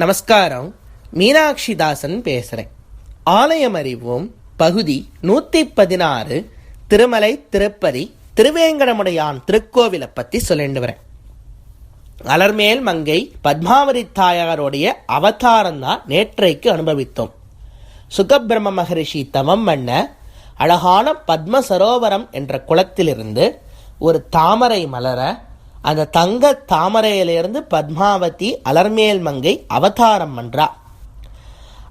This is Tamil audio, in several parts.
நமஸ்காரம். மீனாட்சி தாசன் பேசுகிறேன் ஆலயம் அறிவோம் பகுதி நூற்றி பதினாறு திருமலை திருப்பதி திருவேங்கடமுடையான் திருக்கோவிலை பற்றி சொல்லிட்டு வரேன். அலர்மேல் மங்கை பத்மாவதி தாயாருடைய அவதாரம் தான் நேற்றைக்கு அனுபவித்தோம். சுகபிரம்ம மகரிஷி தவம் பண்ண அழகான பத்ம சரோவரம் என்ற குளத்திலிருந்து ஒரு தாமரை மலர அந்த தங்க தாமரையிலிருந்து பத்மாவதி அலர்மேல் மங்கை அவதாரம் பண்றா.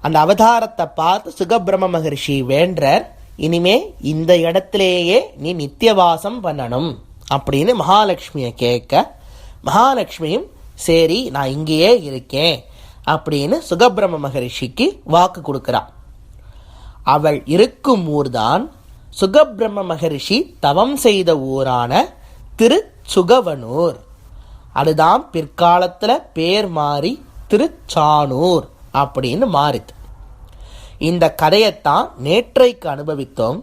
அந்த அவதாரத்தை பார்த்து சுகபிரம மகரிஷி வேண்டர் இனிமே இந்த இடத்திலேயே நீ நித்தியவாசம் பண்ணணும் அப்படின்னு மகாலட்சுமியை கேட்க மகாலட்சுமியும் சரி நான் இங்கேயே இருக்கேன் அப்படின்னு சுகபிரம மகரிஷிக்கு வாக்கு கொடுக்குறான் அவள் இருக்கும் ஊர்தான் சுகபிரம மகரிஷி தவம் செய்த ஊரான திரு சுகவனூர். அதுதான் பிற்காலத்தில் பேர் மாறி திருச்சானூர் அப்படின்னு மாறிது இந்த கதையைத்தான் நேற்றைக்கு அனுபவித்தோம்.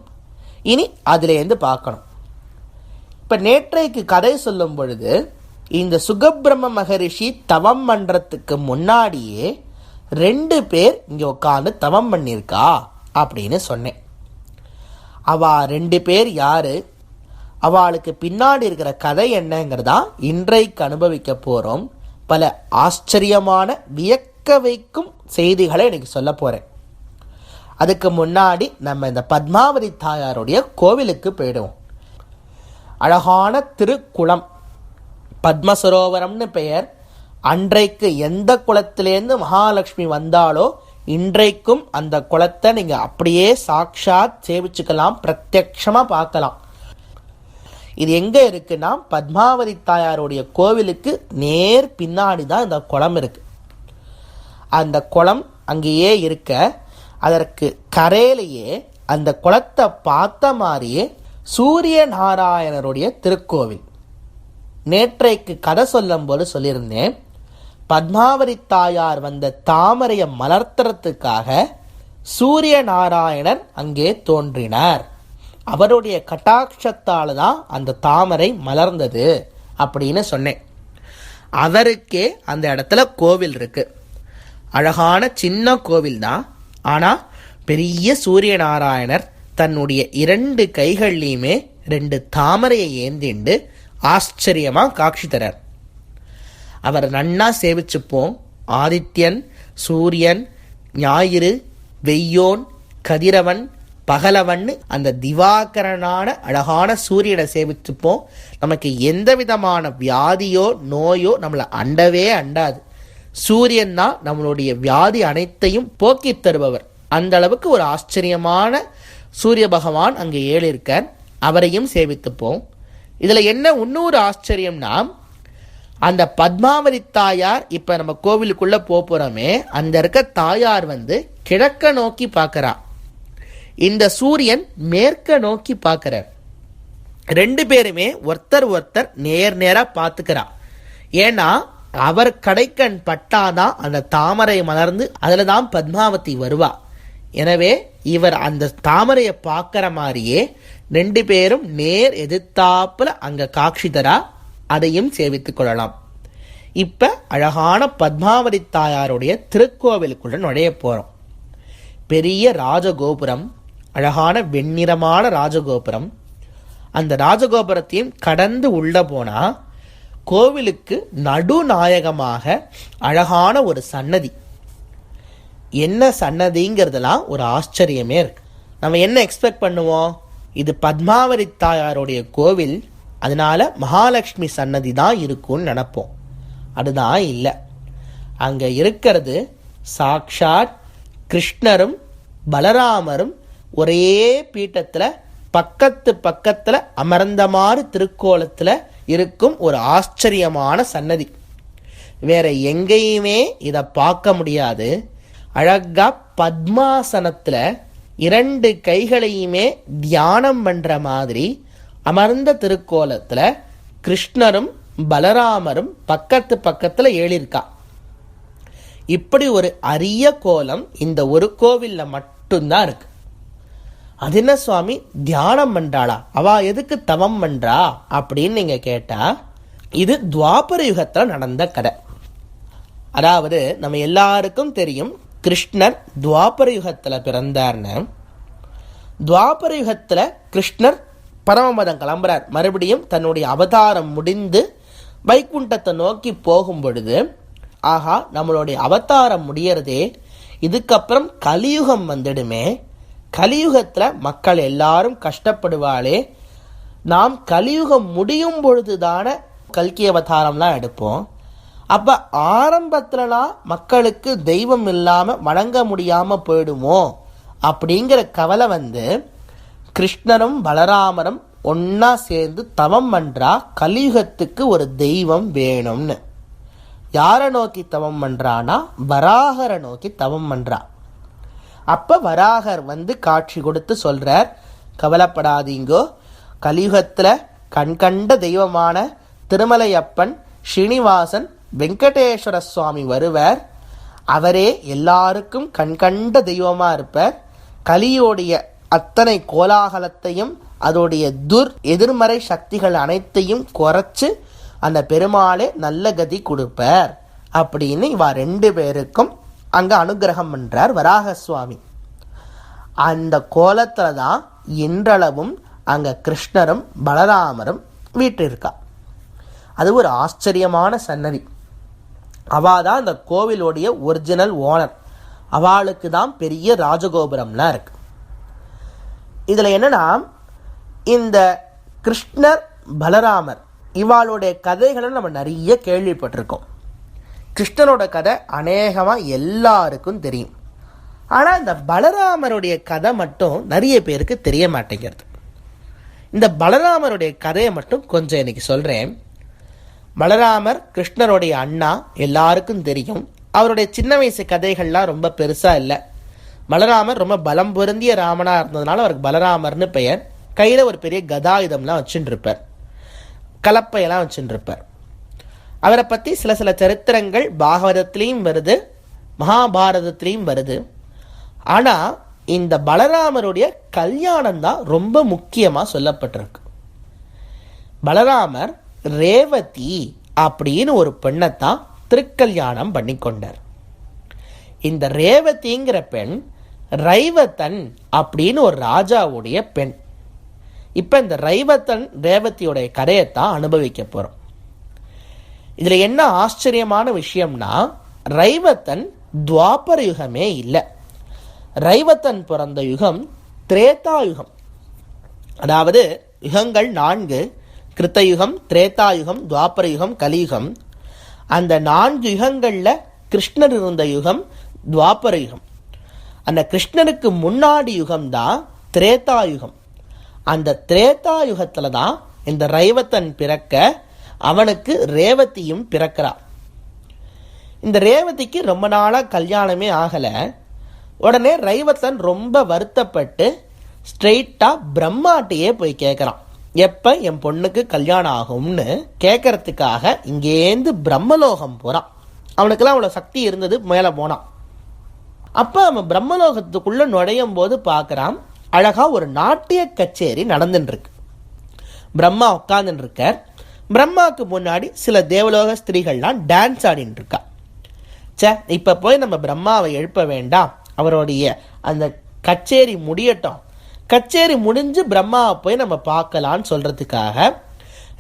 இனி அதுலேருந்து பார்க்கணும். இப்போ நேற்றைக்கு கதை சொல்லும் பொழுது இந்த சுகப்பிரம மகரிஷி தவம் பண்ணுறதுக்கு முன்னாடியே ரெண்டு பேர் இங்கே உட்காந்து தவம் பண்ணியிருக்கா அப்படின்னு சொன்னேன். அவா ரெண்டு பேர் யாரு? அவளுக்கு பின்னாடி இருக்கிற கதை என்னங்கிறதா இன்றைக்கு அனுபவிக்க போகிறோம் பல ஆச்சரியமான வியக்க வைக்கும் செய்திகளை இன்னைக்கு சொல்ல போகிறேன் அதுக்கு முன்னாடி நம்ம இந்த பத்மாவதி தாயாருடைய கோவிலுக்கு போயிடுவோம். அழகான திருக்குளம் பத்மசரோவரம்னு பெயர். அன்றைக்கு எந்த குளத்திலேருந்து மகாலட்சுமி வந்தாலோ இன்றைக்கும் அந்த குளத்தை நீங்கள் அப்படியே சாக்ஷாத் சேவிச்சுக்கலாம் பிரத்யக்ஷமாக பார்க்கலாம். இது எங்கே இருக்குன்னா பத்மாவதி தாயாருடைய கோவிலுக்கு நேர் பின்னாடி தான் இந்த குளம் இருக்கு. அந்த குளம் அங்கேயே இருக்க அதற்கு கரையிலேயே அந்த குளத்தை பார்த்த மாதிரியே சூரிய நாராயணருடைய திருக்கோவில். நேற்றைக்கு கதை சொல்லும்போது சொல்லியிருந்தேன் பத்மாவதி தாயார் வந்த தாமரையை மலர்த்துறதுக்காக சூரிய நாராயணர் அங்கே தோன்றினார். அவருடைய கட்டாட்சத்தால் தான் அந்த தாமரை மலர்ந்தது அப்படின்னு சொன்னேன். அவருக்கே அந்த இடத்துல கோவில் இருக்கு. அழகான சின்ன கோவில் தான் ஆனால் பெரிய சூரிய நாராயணர் தன்னுடைய இரண்டு கைகள்லையுமே ரெண்டு தாமரையை ஏந்திண்டு ஆச்சரியமாக காட்சி தரார். அவர் நன்னா சேவிச்சுப்போம். ஆதித்யன் சூரியன் ஞாயிறு வெய்யோன் கதிரவன் பகலவண்ணு அந்த திவாகரனான அழகான சூரியனை சேவிச்சுப்போம் நமக்கு எந்த விதமான வியாதியோ நோயோ நம்மளை அண்டவே அண்டாது. சூரியன் தான் நம்மளுடைய வியாதி அனைத்தையும் போக்கி தருபவர். அந்த அளவுக்கு ஒரு ஆச்சரியமான சூரிய பகவான் அங்கே ஏழு இருக்கார் அவரையும் சேவித்துப்போம் இதில் என்ன இன்னொரு ஆச்சரியம்னா அந்த பத்மாவதி தாயார் இப்போ நம்ம கோவிலுக்குள்ளே போகிறோமே அந்த இருக்க தாயார் வந்து கிழக்க நோக்கி பார்க்கறா. இந்த சூரியன் மேற்க நோக்கி பார்க்கிறார். ரெண்டு பேருமே ஒருத்தர் ஒருத்தர் நேர் நேராக பார்த்துக்கிறா ஏன்னா அவர் கடைக்கண் பட்டாதான் அந்த தாமரை மலர்ந்து அதில் தான் பத்மாவதி வருவா. எனவே இவர் அந்த தாமரையை பார்க்குற மாதிரியே ரெண்டு பேரும் நேர் எதிர்த்தாப்புல அங்கே காட்சி தரா அதையும் சேவித்துக் கொள்ளலாம். இப்போ அழகான பத்மாவதி தாயாருடைய திருக்கோவிலுக்குள்ள நுழைய போகிறோம் பெரிய ராஜகோபுரம் அழகான வெண்ணிறமான ராஜகோபுரம். அந்த ராஜகோபுரத்தையும் கடந்து உள்ள போனால் கோவிலுக்கு நடுநாயகமாக அழகான ஒரு சன்னதி. என்ன சன்னதிங்கிறதுலாம் ஒரு ஆச்சரியமே இருக்கு. நம்ம என்ன எக்ஸ்பெக்ட் பண்ணுவோம்? இது பத்மாவதி தாயாருடைய கோவில். அதனால மகாலட்சுமி சன்னதி தான் இருக்கும்னு நினப்போம். அதுதான் இல்லை. அங்கே இருக்கிறது சாக்ஷாத் கிருஷ்ணரும் பலராமரும் ஒரே பீட்டத்தில் பக்கத்து பக்கத்தில் அமர்ந்த மாதிரி இருக்கும் ஒரு ஆச்சரியமான சன்னதி. வேற எங்கேயுமே இதை பார்க்க முடியாது. அழகா பத்மாசனத்தில் இரண்டு கைகளையுமே தியானம் பண்ணுற மாதிரி அமர்ந்த திருக்கோலத்தில் கிருஷ்ணரும் பலராமரும் பக்கத்து பக்கத்தில் ஏழிருக்கா. இப்படி ஒரு அரிய கோலம் இந்த ஒரு கோவில்ல மட்டும்தான் இருக்குது அது என்ன சுவாமி தியானம் பண்றாளா அவ எதுக்கு தவம் பண்றா அப்படின்னு நீங்க கேட்டா இது துவாபர யுகத்தில் நடந்த கதை. அதாவது நம்ம எல்லாருக்கும் தெரியும் கிருஷ்ணர் துவாபர யுகத்தில் பிறந்தார்னு. துவாபர யுகத்தில் கிருஷ்ணர் பரமபதம் கிளம்புறார். மறுபடியும் தன்னுடைய அவதாரம் முடிந்து வைகுண்டத்தை நோக்கி போகும் பொழுது ஆஹா நம்மளுடைய அவதாரம் முடியறதே இதுக்கப்புறம் கலியுகம் வந்துடுமே கலியுகத்தில் மக்கள் எல்லாரும் கஷ்டப்படுவாளே. நாம் கலியுகம் முடியும் பொழுதுதான கல்கி அவதாரம்லாம் எடுப்போம். அப்போ ஆரம்பத்துலலாம் மக்களுக்கு தெய்வம் இல்லாமல் வணங்க முடியாமல் போயிடுமோ? அப்படிங்கிற கவலை வந்து கிருஷ்ணரும் பலராமரும் ஒன்றா சேர்ந்து தவம் பண்ணுறா கலியுகத்துக்கு ஒரு தெய்வம் வேணும்னு. யாரை நோக்கி தவம் பண்ணுறான்னா வராகரை நோக்கி தவம் பண்ணுறான் அப்போ வராகர் வந்து காட்சி கொடுத்து சொல்கிறார் கவலைப்படாதீங்கோ. கலியுகத்தில் கண்கண்ட தெய்வமான திருமலையப்பன் ஸ்ரீனிவாசன் வெங்கடேஸ்வர சுவாமி வருவர். அவரே எல்லாருக்கும் கண்கண்ட தெய்வமாக இருப்பார். கலியோடைய அத்தனை கோலாகலத்தையும் அதோடைய துர் எதிர்மறை சக்திகள் அனைத்தையும் குறைச்சு அந்த பெருமாளே நல்ல கதி கொடுப்பார். அப்படின்னு இவா ரெண்டு பேருக்கும் அங்க அனுகிரகம் பண்றார் வராக சுவாமி அந்த கோலத்துல தான் இன்றளவும் அங்க கிருஷ்ணரும் பலராமரும் வீட்டிருக்கா அது ஒரு ஆச்சரியமான சன்னதி. அவா தான் அந்த கோவிலுடைய ஒரிஜினல் ஓனர் அவளுக்கு தான் பெரிய ராஜகோபுரம்லாம் இருக்கு. இதில் என்னன்னா இந்த கிருஷ்ணர் பலராமர் இவாளுடைய கதைகளை நம்ம நிறைய கேள்விப்பட்டிருக்கோம். கிருஷ்ணனோட கதை அநேகமாக எல்லாருக்கும் தெரியும். ஆனால் இந்த பலராமருடைய கதை மட்டும் நிறைய பேருக்கு தெரிய மாட்டேங்கிறது. இந்த பலராமருடைய கதையை மட்டும் கொஞ்சம் இன்னைக்கு சொல்கிறேன் பலராமர் கிருஷ்ணருடைய அண்ணா எல்லாருக்கும் தெரியும். அவருடைய சின்ன வயசு கதைகள்லாம் ரொம்ப பெருசாக இல்லை. பலராமர் ரொம்ப பலம் பொருந்திய ராமனாக இருந்ததுனால அவருக்கு பலராமர்னு பெயர். கையில் ஒரு பெரிய கதாயுதம்லாம் வச்சுட்டு இருப்பார். கலப்பையெல்லாம் வச்சுட்டு இருப்பார். அவரை பற்றி சில சில சரித்திரங்கள் பாகவதத்திலையும் வருது மகாபாரதத்திலையும் வருது. ஆனால் இந்த பலராமருடைய கல்யாணம் தான் ரொம்ப முக்கியமாக சொல்லப்பட்டிருக்கு. பலராமர் ரேவதி அப்படின்னு ஒரு பெண்ணைத்தான் திருக்கல்யாணம் பண்ணி கொண்டார் இந்த ரேவதிங்கிற பெண் ரைவத்தன் அப்படின்னு ஒரு ராஜாவுடைய பெண். இப்போ இந்த ரைவத்தன் ரேவதியோடைய கதையைத்தான் அனுபவிக்க போகிறோம் இதில் என்ன ஆச்சரியமான விஷயம்னா ரைவத்தன் துவாபர யுகமே இல்லை. ரைவத்தன் பிறந்த யுகம் திரேதா யுகம். அதாவது யுகங்கள் நான்கு. கிருத்தயுகம் திரேதாயுகம் துவாபர யுகம் கலியுகம் அந்த நான்கு யுகங்களில் கிருஷ்ணர் இருந்த யுகம் துவாபர யுகம். அந்த கிருஷ்ணனுக்கு முன்னாடி யுகம் தான் திரேதா யுகம். அந்த திரேதா தான் இந்த ரைவத்தன் பிறக்க அவனுக்கு ரேவதியும் பிறக்கிறா. இந்த ரேவதிக்கு ரொம்ப நாளாக கல்யாணமே ஆகலை. உடனே ரைவத்தன் ரொம்ப வருத்தப்பட்டு ஸ்ட்ரெயிட்டாக பிரம்மாட்டையே போய் கேட்குறான் எப்போ என் பொண்ணுக்கு கல்யாணம் ஆகும்னு கேட்கறதுக்காக இங்கேருந்து பிரம்மலோகம் போகிறான் அவனுக்கெல்லாம் அவ்வளோ சக்தி இருந்தது மேலே போனான். அப்போ அவன் பிரம்மலோகத்துக்குள்ளே நுழையும் போது பார்க்குறான் அழகாக ஒரு நாட்டிய கச்சேரி நடந்துட்டுருக்கு பிரம்மா உட்காந்துருக்கார் பிரம்மாவுக்கு முன்னாடி சில தேவலோக ஸ்திரீகள்லாம் டான்ஸ் ஆடின்னு இருக்கா ச்சே இப்போ போய் நம்ம பிரம்மாவை எழுப்ப வேண்டாம். அவருடைய அந்த கச்சேரி முடியட்டும். கச்சேரி முடிஞ்சு பிரம்மாவை போய் நம்ம பார்க்கலான்னு சொல்கிறதுக்காக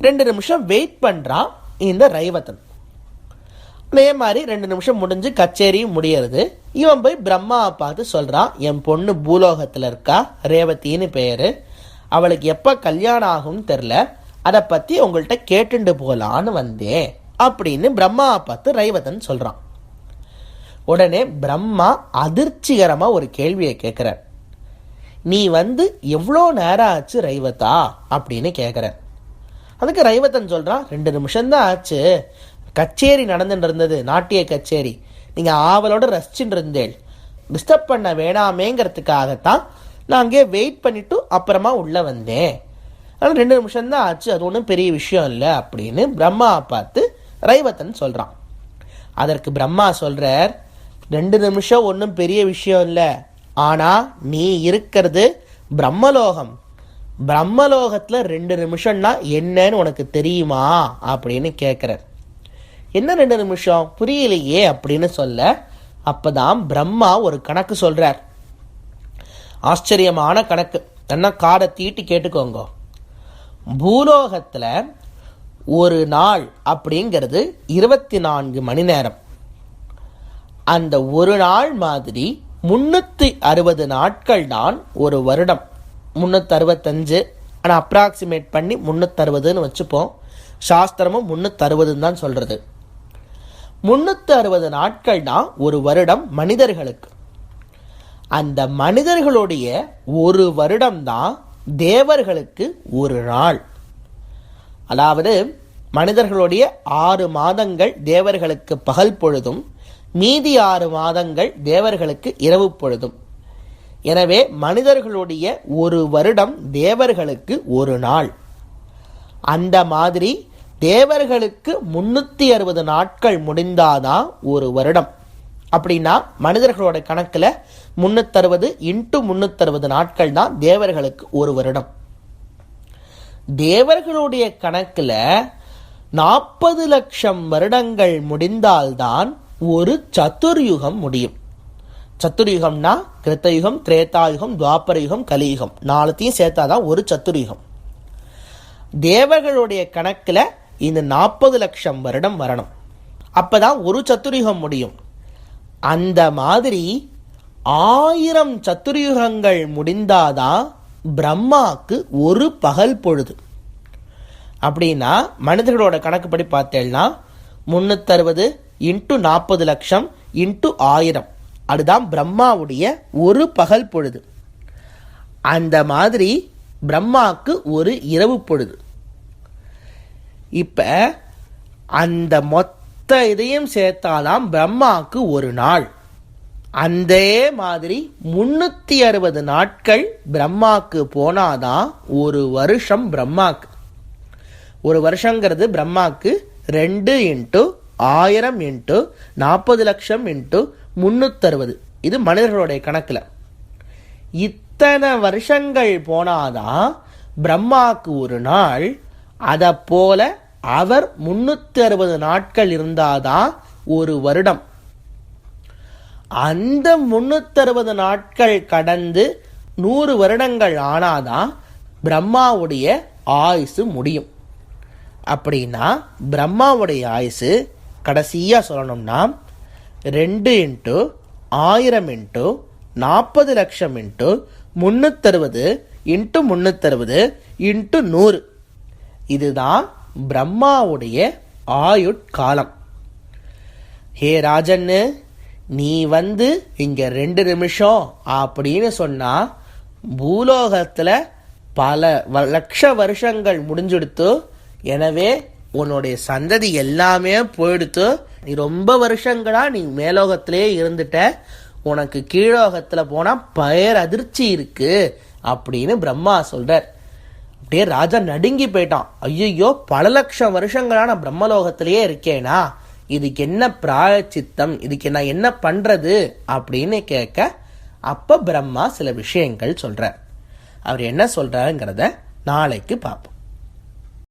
ரெண்டு நிமிஷம் வெயிட் பண்ணுறான் இந்த ரைவத்தன் அதே மாதிரி ரெண்டு நிமிஷம் முடிஞ்சு கச்சேரியும் முடியறது. இவன் போய் பிரம்மாவை பார்த்து சொல்கிறான் என் பொண்ணு பூலோகத்தில் இருக்கா? ரேவதின்னு பேர். அவளுக்கு எப்போ கல்யாணம் ஆகும்னு தெரில அதை பற்றி உங்கள்கிட்ட கேட்டுண்டு போகலான்னு வந்தேன் அப்படின்னு பிரம்மாவை பார்த்து ரைவதன் சொல்கிறான் உடனே பிரம்மா அதிர்ச்சிகரமாக ஒரு கேள்வியை கேட்குறார். நீ வந்து எவ்வளோ நேரம் ஆச்சு ரைவதா அப்படின்னு கேட்குற அதுக்கு ரைவத்தன் சொல்கிறான் ரெண்டு நிமிஷம்தான் ஆச்சு. கச்சேரி நடந்துட்டு இருந்தது நாட்டிய கச்சேரி. நீங்கள் ஆவலோடு ரசிச்சுட்டு இருந்தேள். டிஸ்டர்ப் பண்ண வேணாமேங்கிறதுக்காகத்தான் நான் அங்கேயே வெயிட் பண்ணிவிட்டு அப்புறமா உள்ளே வந்தேன். ஆனால் ரெண்டு நிமிஷம்தான் ஆச்சு. அது ஒன்றும் பெரிய விஷயம் இல்லை அப்படின்னு பிரம்மாவை பார்த்து ரைவத்தன் சொல்கிறான் அதற்கு பிரம்மா சொல்கிறார் ரெண்டு நிமிஷம் ஒன்றும் பெரிய விஷயம் இல்லை. ஆனால் நீ இருக்கிறது பிரம்மலோகம். பிரம்மலோகத்தில் ரெண்டு நிமிஷம்னா என்னன்னு உனக்கு தெரியுமா? அப்படின்னு கேட்குறார் என்ன ரெண்டு நிமிஷம்? புரியலையே அப்படின்னு சொல்ல அப்போதான் பிரம்மா ஒரு கணக்கு சொல்கிறார் ஆச்சரியமான கணக்கு. என்ன காடை தீட்டி கேட்டுக்கோங்க. பூலோகத்தில் ஒரு நாள் அப்படிங்கிறது இருபத்தி நான்கு மணி நேரம். அந்த ஒரு நாள் மாதிரி முன்னூற்றி அறுபது நாட்கள் தான் ஒரு வருடம். முன்னூத்தி அறுபத்தஞ்சு ஆனால் அப்ராக்சிமேட் பண்ணி முந்நூற்றறுபதுன்னு வச்சுப்போம். சாஸ்திரமும் முந்நூற்றறுபதுன்னு தான் சொல்கிறது முந்நூற்றி அறுபது நாட்கள் தான் ஒரு வருடம் மனிதர்களுக்கு. அந்த மனிதர்களுடைய ஒரு வருடம் தான் தேவர்களுக்கு ஒரு நாள். அதாவது மனிதர்களுடைய ஆறு மாதங்கள் தேவர்களுக்கு பகல் பொழுதும் மீதி ஆறு மாதங்கள் தேவர்களுக்கு இரவு பொழுதும். எனவே மனிதர்களுடைய ஒரு வருடம் தேவர்களுக்கு ஒரு நாள். அந்த மாதிரி தேவர்களுக்கு முன்னூற்றி அறுபது நாட்கள் முடிந்தாதான் ஒரு வருடம். அப்படின்னா மனிதர்களோட கணக்கில் முன்னூத்தறுபது இன்ட்டு முன்னூத்தறுபது நாட்கள் தான் தேவர்களுக்கு ஒரு வருடம். தேவர்களுடைய கணக்கில் நாற்பது லட்சம் வருடங்கள் முடிந்தால்தான் ஒரு சதுர்யுகம் முடியும். சத்துர்யுகம்னா கிருத்தயுகம் திரேதாயுகம் துவாபரயுகம் கலியுகம். நாலுத்தையும் சேர்த்தாதான் ஒரு சத்துர்யுகம். தேவர்களுடைய கணக்கில் இந்த நாற்பது லட்சம் வருடம் வரணும். அப்போதான் ஒரு சத்துர்யுகம் முடியும். அந்த மாதிரி ஆயிரம் சத்துரியுகங்கள் முடிந்தாதான் பிரம்மாவுக்கு ஒரு பகல் பொழுது. அப்படின்னா மனிதர்களோட கணக்குப்படி பார்த்தேன்னா முன்னூத்தறுபது இன்ட்டு நாற்பது லட்சம் இன்ட்டு ஆயிரம். அதுதான் பிரம்மாவுடைய ஒரு பகல் பொழுது. அந்த மாதிரி பிரம்மாவுக்கு ஒரு இரவு பொழுது. இப்போ அந்த மொத்த இதையும் சேர்த்தாதான் பிரம்மாக்கு ஒரு நாள். அந்த மாதிரி முன்னூத்தி அறுபது நாட்கள் பிரம்மாக்கு போனாதான் ஒரு வருஷம் பிரம்மாக்கு. ஒரு வருஷங்கிறது பிரம்மாக்கு ரெண்டு இன்ட்டு ஆயிரம் இன்ட்டு நாற்பது லட்சம் இன்ட்டு முன்னூத்தறுபது இது மனிதர்களுடைய கணக்கில். இத்தனை வருஷங்கள் போனாதான் பிரம்மாக்கு ஒரு நாள் அதை போல அவர் முன்னூத்தி அறுபது நாட்கள் இருந்தாதான் ஒரு வருடம். அந்த முன்னூத்தறுபது நாட்கள் கடந்து நூறு வருடங்கள் ஆனாதான் பிரம்மாவுடைய ஆயுசு முடியும். அப்படின்னா பிரம்மாவுடைய ஆயுசு கடைசியாக சொல்லணும்னா ரெண்டு இன்ட்டு ஆயிரம் இன்ட்டு நாற்பது லட்சம் இன்ட்டு முன்னூத்தறுபது இன்ட்டு முன்னூத்தறுபது இன்ட்டு நூறு. இதுதான் பிரம்மாவுடைய ஆயுட்காலம். ஹே ராஜன்னு நீ வந்து இங்க ரெண்டு நிமிஷம் அப்படின்னு சொன்னா பூலோகத்துல பல வ- லட்ச வருஷங்கள் முடிஞ்சுடுத்து எனவே உன்னுடைய சந்ததி எல்லாமே போயிடுத்து நீ ரொம்ப வருஷங்களா நீ மேலோகத்திலே இருந்துட்ட உனக்கு கீழோகத்துல போனா பயர் அதிர்ச்சி இருக்கு அப்படின்னு பிரம்மா சொல்றார். அப்படியே ராஜா நடுங்கி போயிட்டான். ஐயோ பல லட்சம் வருஷங்களா நான் பிரம்மலோகத்திலேயே இருக்கேனா? இதுக்கு என்ன பிராயச்சித்தம்? இதுக்கு நான் என்ன பண்ணுறது அப்படின்னு கேட்க அப்ப பிரம்மா சில விஷயங்கள் சொல்கிறார் அவர் என்ன சொல்கிறாருங்கிறத நாளைக்கு பார்ப்போம்.